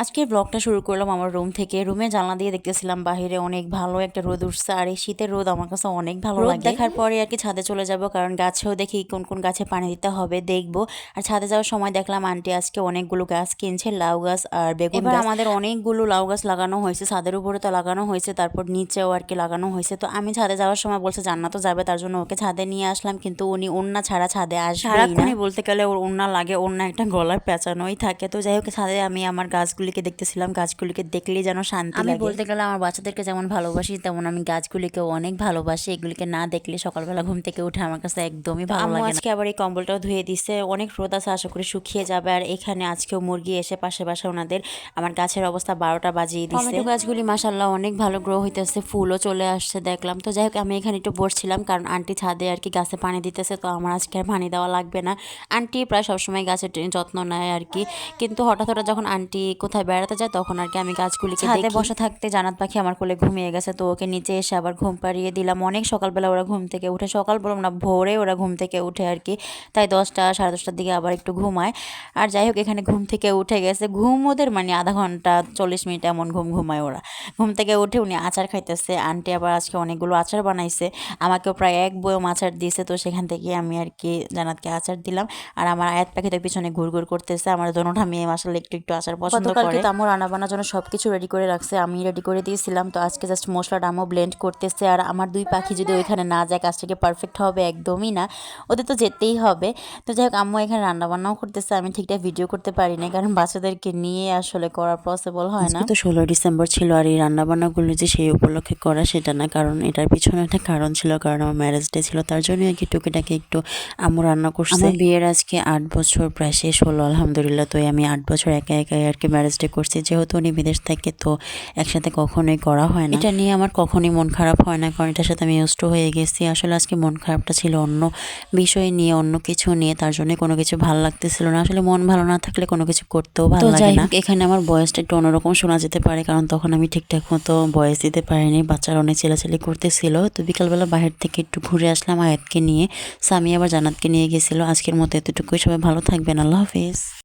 আজকের ব্লগটা শুরু করলাম আমার রুম থেকে। রুমে জানলা দিয়ে দেখতেছিলাম বাইরে অনেক ভালো একটা রোদ উঠছে আর এই শীতের রোদ আমার কাছে অনেক ভালো লাগে। দেখার পরে আর কি ছাদে চলে যাব কারণ গাছেও দেখি কোন কোন গাছে পানি দিতে হবে দেখব। আর ছাদে যাওয়ার সময় দেখলাম আন্টি আজকে অনেকগুলো গাছ কিনছে লাউ গাছ আর বেগুন গাছ। আমাদের অনেকগুলো লাউ গাছ লাগানো হয়েছে ছাদের উপরে তো লাগানো হয়েছে তারপর নিচেও আর কি লাগানো হয়েছে। তো আমি ছাদে যাওয়ার সময় বলছে জান্নাতও যাবে তার জন্য ওকে ছাদে নিয়ে আসলাম। কিন্তু উনি ওন্না ছাড়া ছাদে আসবে সারাক্ষণই বলতে গেলে ওর ওন্না লাগে ওন্না একটা গলার পেঁচানোই থাকে। তো যাই হোক ছাদে আমি আমার গাছগুলিকে দেখতেছিলাম গাছগুলিকে দেখলেই যেন শান্তি আমি বলতে গেলে আমার বাচ্চাদেরকে যেমন ভালোবাসি তেমন আমি গাছগুলিকে অনেক ভালোবাসি। এগুলিকে না দেখলে সকালবেলা ঘুম থেকে উঠে আমার কাছে একদমই ভালো লাগে। আজকে আবার এই কম্বলটাও ধুয়ে দিছে। অনেক রোদ আছে আশা করি শুকিয়ে যাবে। আর এখানে আজকেও মুরগি এসে পাশে পাশে ওনাদের আমার গাছের অবস্থা বারোটা বাজিয়ে দিচ্ছে টমেটো গাছগুলি মাসাল্লাহ অনেক ভালো গ্রো হইতেছে ফুলও চলে আসছে দেখলাম। তো যাই হোক আমি এখানে একটু বসছিলাম কারণ আন্টি ছাদে আর কি গাছে পানি দিতেছে তো আমার আজকে আর পানি দেওয়া লাগবে না। আন্টি প্রায় সবসময় গাছের যত্ন নেয় আর কি। কিন্তু হঠাৎ হঠাৎ যখন আন্টি কোথায় বেড়াতে যায় তখন আর কি আমি গাছগুলিকে ছাদে বসে থাকতে জানাত পাখি আমার কোলে ঘুমিয়ে গেছে তো ওকে নিচে এসে আবার ঘুম পাড়িয়ে দিলাম। অনেক সকালবেলা ওরা ঘুম থেকে উঠে সকাল বললাম না ভোরে ওরা ঘুম থেকে উঠে আর কি। তাই দশটা সাড়ে দশটার দিকে আবার একটু ঘুমায়। আর যাই হোক এখানে ঘুম থেকে উঠে গেছে। ঘুম ওদের মানে আধা ঘণ্টা চল্লিশ মিনিট এমন ঘুম ঘুমায় ওরা। ঘুম থেকে উঠে উনি আচার খাইতেছে। আন্টি আবার আজকে অনেকগুলো আচার বানাইছে। আমাকেও প্রায় এক বয়ম আচার দিয়েছে তো সেখান থেকে আমি আর কি জানাতকে আচার দিলাম। আর আমার আয়াত পাখি তো পিছনে ঘুরঘুর করতেছে। আমার দোনোটা মেয়ে আসলে একটু একটু আচার পছন্দ করে তো আমার রান্না বান্নার জন্য সব কিছু রেডি করে রাখছে আমি রেডি করে দিয়েছিলাম। তো আজকে জাস্ট মশলাটা আমও ব্লেন্ড করতেছে। আর আমার দুই পাখি যদি ওইখানে না যায় কাজটাকে পারফেক্ট হবে? একদমই না। ওদের তো যেতেই হবে। তো যাই হোক আম্মু এখানে রান্না বান্নাও করতেছে। আমি ঠিকঠাক ভিডিও করতে পারি না কারণ বাচ্চাদেরকে নিয়ে আসলে করা পসিবল হয় না। তো ষোলো ডিসেম্বর ছিল আর এই রান্না বান্নাগুলো যে সেই উপলক্ষে করা সেটা না। কারণ এটার পিছনে একটা কারণ ছিল কারণ আমার ম্যারেজ ডে ছিল। তার জন্য আর কি টুকিটাকি একটু আম্মু রান্না করছে। আমার বিয়ের আজকে আট বছর প্রায় শেষ হলো আলহামদুলিল্লাহ। তো আমি আট বছর একা একাই আর কি ম্যারেজ ডে করছি যেহেতু উনি বিদেশ থাকে তো একসাথে কখনোই করা হয় না। এটা নিয়ে আমার কখনোই মন খারাপ হয় না কারণ এটার সাথে আমি ইউজড হয়ে গেছি। আসলে আজকে মন খারাপটা ছিল অন্য বিষয় নিয়ে অন্য কিছু নিয়ে তার জন্য কোনো কিছু ভালো লাগতেছিল না। আসলে মন ভালো না থাকলে কোনো কিছু করতেও ভালো লাগে না। এখানে আমার বয়সটা একটু অন্যরকম শোনা যেতে পারে কারণ তখন আমি ঠিকঠাক মতো বয়স দিতে পারিনি। বাচ্চারা অনেক চেলাচেলি করতেছিল তো বিকালবেলা বাইরে থেকে একটু ঘুরে আসলাম আয়াতকে নিয়ে। স্বামী আবার জানাতকে নিয়ে গেছিল। আজকের মতো এতটুকুই। সবাই ভালো থাকবেন। আল্লাহ হাফিজ।